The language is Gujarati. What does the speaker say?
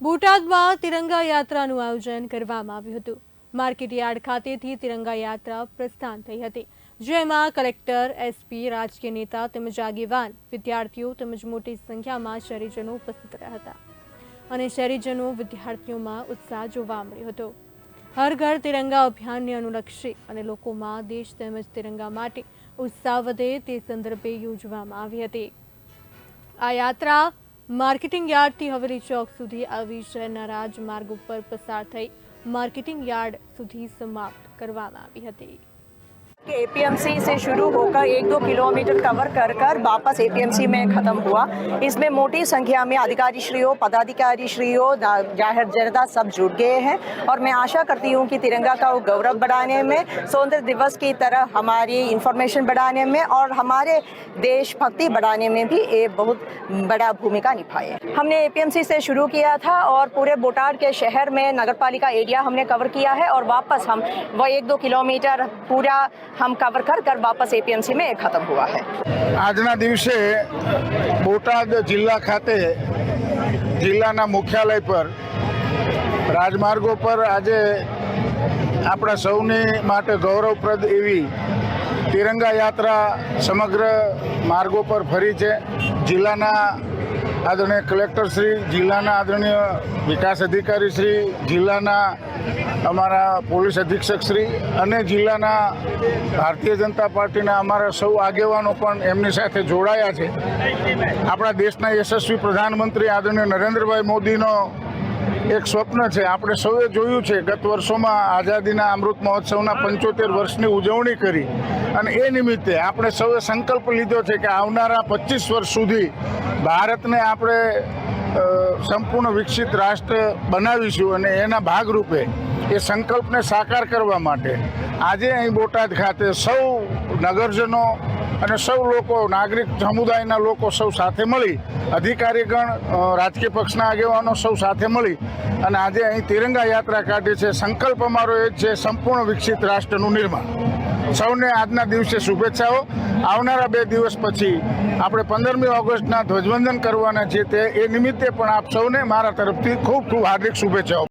બોટાદમાં તિરંગા યાત્રાનું આયોજન કરવામાં આવ્યું હતું. માર્કેટ યાર્ડ ખાતેથી તિરંગા યાત્રા પ્રસ્થાન થઈ હતી. જેમાં કલેક્ટર, એસપી, રાજકીય નેતા તેમજ આગેવાન, વિદ્યાર્થીઓ તેમજ મોટી સંખ્યામાં શહેરીજનો ઉપસ્થિત રહ્યા હતા અને શહેરીજનો વિદ્યાર્થીઓમાં ઉત્સાહ જોવા મળ્યો હતો. હર ઘર તિરંગા અભિયાનને અનુલક્ષી અને લોકોમાં દેશ તેમજ તિરંગા માટે ઉત્સાહ વધે તે સંદર્ભે યોજવામાં આવી હતી. આ યાત્રા માર્કેટિંગ યાર્ડથી હવેલી ચોક સુધી આવી શહેરના રાજમાર્ગ ઉપર પસાર થઈ માર્કેટિંગ યાર્ડ સુધી સમાપ્ત કરવામાં આવી હતી. कि एपीएमसी से शुरू होकर एक दो किलोमीटर कवर कर कर वापस एपीएमसी में ख़त्म हुआ। इसमें मोटी संख्या में अधिकारी श्रीयों पदाधिकारी श्रीयों ज़ाहिर जनता सब जुट गए हैं और मैं आशा करती हूँ कि तिरंगा का गौरव बढ़ाने में स्वतंत्र दिवस की तरह हमारी इंफॉर्मेशन बढ़ाने में और हमारे देशभक्ति बढ़ाने में भी ये बहुत बड़ा भूमिका निभाए। हमने एपीएमसी से शुरू किया था और पूरे बोटाड के शहर में नगर एरिया हमने कवर किया है और वापस हम वह एक दो किलोमीटर पूरा हम कवर कर कर वापस एपीएमसी में ख़त्म हुआ है આજના દિવસે બોટાદ જિલ્લા ખાતે જિલ્લાના મુખ્યાલય પર રાજમાર્ગો પર આજે આપણા સૌની માટે ગૌરવપ્રદ એવી તિરંગા યાત્રા સમગ્ર માર્ગો પર ફરી છે જિલ્લાના આદરણીય કલેક્ટર શ્રી જિલ્લાના આદરણીય વિકાસ અધિકારી શ્રી જિલ્લાના અમારા પોલીસ અધિક્ષક શ્રી અને જિલ્લાના ભારતીય જનતા પાર્ટીના અમારા સૌ આગેવાનો પણ એમની સાથે જોડાયા છે. આપણા દેશના યશસ્વી પ્રધાનમંત્રી આદરણીય નરેન્દ્રભાઈ મોદીનો એક સ્વપ્ન છે. આપણે સૌએ જોયું છે ગત વર્ષોમાં આઝાદીના અમૃત મહોત્સવના પંચોતેર વર્ષની ઉજવણી કરી અને એ નિમિત્તે આપણે સૌએ સંકલ્પ લીધો છે કે આવનારા પચીસ વર્ષ સુધી ભારતને આપણે સંપૂર્ણ વિકસિત રાષ્ટ્ર બનાવીશું અને એના ભાગરૂપે એ સંકલ્પને સાકાર કરવા માટે આજે અહીં બોટાદ ખાતે સૌ નગરજનો અને સૌ લોકો, નાગરિક સમુદાયના લોકો સૌ સાથે મળી, અધિકારીગણ રાજકીય પક્ષના આગેવાનો સૌ સાથે મળી અને આજે અહીં તિરંગા યાત્રા કાઢી છે. સંકલ્પ અમારો એ છે, સંપૂર્ણ વિકસિત રાષ્ટ્રનું નિર્માણ. સૌને આજના દિવસે શુભેચ્છાઓ. આવનારા બે દિવસ પછી આપણે પંદરમી ઓગસ્ટના ધ્વજવંદન કરવાના છે તે એ નિમિત્તે પણ આપ સૌને મારા તરફથી ખૂબ ખૂબ હાર્દિક શુભેચ્છાઓ.